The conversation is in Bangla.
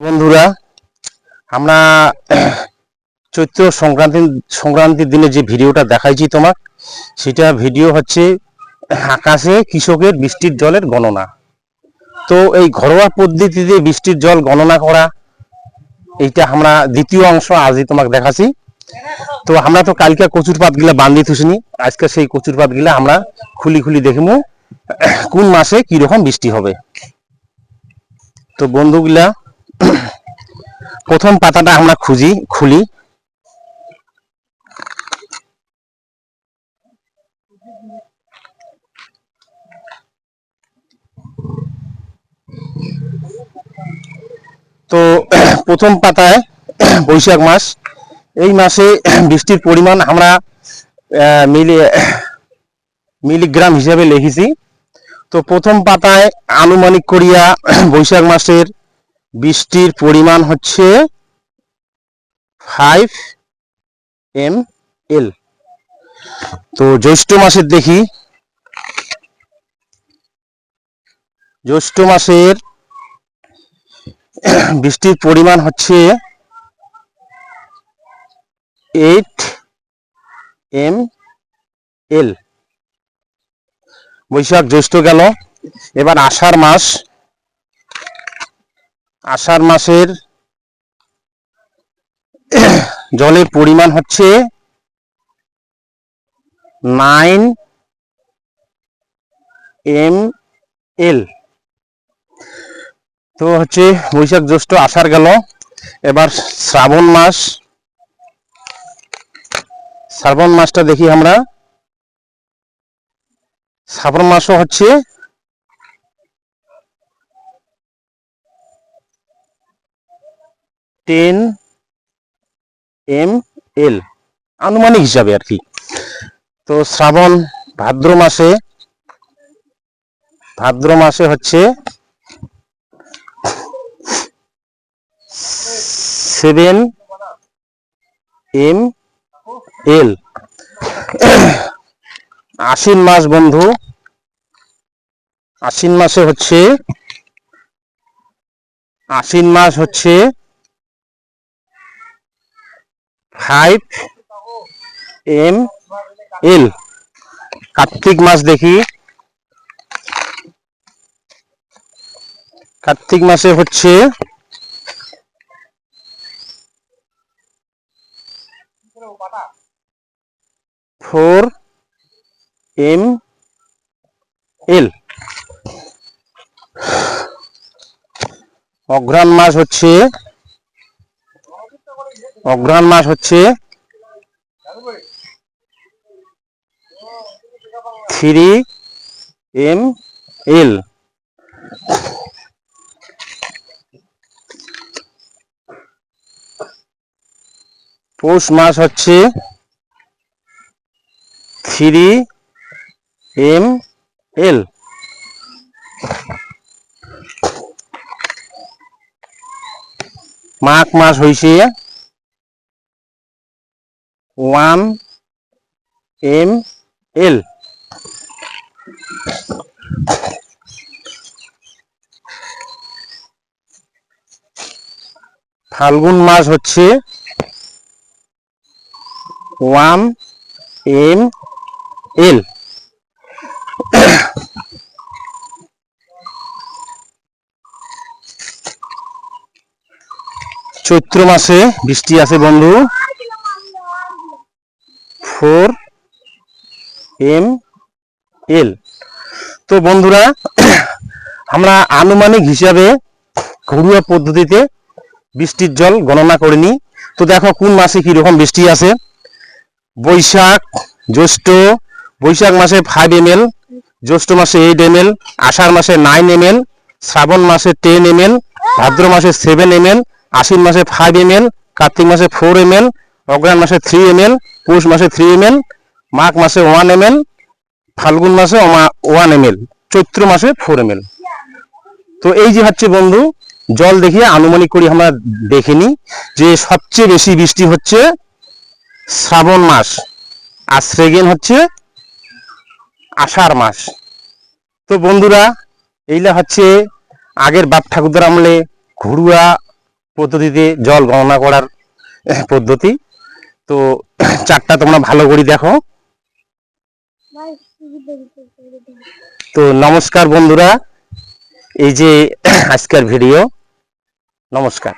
বন্ধুরা, আমরা চৈত্র সংক্রান্তি, সংক্রান্তির দিনে যে ভিডিওটা দেখাইছি তোমার সেটা ভিডিও হচ্ছে আকাশে কৃষকের বৃষ্টির জলের গণনা। তো এই ঘরোয়া পদ্ধতিতে বৃষ্টির জল গণনা করা, এইটা আমরা দ্বিতীয় অংশ আজই তোমাকে দেখাচ্ছি। তো আমরা তো কালকে কচুর পাত গিলা বান্ধি থুসিনি আজকে সেই কচুর পাত গিলা আমরা খুলি খুলি দেখিমু, কোন মাসে কীরকম বৃষ্টি হবে। তো বন্ধুগুলা প্রথম পাতাটা আমরা খুঁজি, খুলি। তো প্রথম পাতায় বৈশাখ মাস। এই মাসে বৃষ্টির পরিমাণ আমরা মিলি, মিলিগ্রাম হিসাবে লিখেছি। তো প্রথম পাতায় আনুমানিক করিয়া বৈশাখ মাসের বৃষ্টির পরিমাণ হচ্ছে ফাইভ এম এল তো জ্যৈষ্ঠ মাসের দেখি। জ্যৈষ্ঠ মাসের বৃষ্টির পরিমাণ হচ্ছে এইট এম এল বৈশাখ জ্যৈষ্ঠ গেল। এবার আষাঢ় মাস। আষাঢ় মাসের জলের পরিমাণ হচ্ছে নাইন এম এল। তো হচ্ছে বৈশাখ জ্যৈষ্ঠ আষাঢ় গেল। এবার শ্রাবণ মাস। শ্রাবণ মাসটা দেখি আমরা। শ্রাবণ মাসও হচ্ছে টেন এম এল, আনুমানিক হিসাবে আর কি। তো শ্রাবণ ভাদ্র মাসে ভাদ্র মাসে হচ্ছে সেভেন এম এল। আশ্বিন মাস বন্ধু, আশ্বিন মাসে হচ্ছে, আশ্বিন মাস হচ্ছে ফাইভ এম এল। কার্তিক মাস দেখি। কার্তিক মাসে হচ্ছে ফোর এম এল। অঘ্রাণ মাস হচ্ছে অঘ্রাণ মাস হচ্ছে থ্রি এম এল। পৌষ মাস হচ্ছে থ্রি এম এল। মাঘ মাস হইছে ওয়ান এম এল। ফাল্গুন মাস হচ্ছে ওয়ান এম এল। চৈত্র মাসে বৃষ্টি আছে বন্ধু। Four M L. তো বন্ধুরা, আমরা আনুমানিক হিসাবে ঘরোয়া পদ্ধতিতে বৃষ্টির জল গণনা করিনি। তো দেখো কোন মাসে কি রকম বৃষ্টি আছে। বৈশাখ, জ্যৈষ্ঠ, বৈশাখ মাসে ফাইভ এম এল জ্যৈষ্ঠ মাসে এইট এম এল আষাঢ় মাসে নাইন এম এল শ্রাবণ মাসে টেন এম এল ভাদ্র মাসে সেভেন এম এল আশ্বিন মাসে ফাইভ এম এল কার্তিক মাসে ফোর এম এল অগ্রহায়ণ মাসে থ্রি এম এল পৌষ মাসে থ্রি এম এল মাঘ মাসে ওয়ান এম এল ফাল্গুন মাসে ওয়ান এম এল চৈত্র মাসে ফোর এম এল তো এই যে হচ্ছে বন্ধু, জল দেখিয়ে আনুমানিক করি আমরা দেখিনি যে সবচেয়ে বেশি বৃষ্টি হচ্ছে শ্রাবণ মাস আর সেকেন্ড হচ্ছে আষাঢ় মাস। তো বন্ধুরা, এইলা হচ্ছে আগের বাপ ঠাকুরদার আমলে ঘরুয়া পদ্ধতিতে জল গণনা করার পদ্ধতি। তো চারটা তোমরা ভালো করে দেখো। তো নমস্কার বন্ধুরা এই যে আজকের ভিডিও নমস্কার।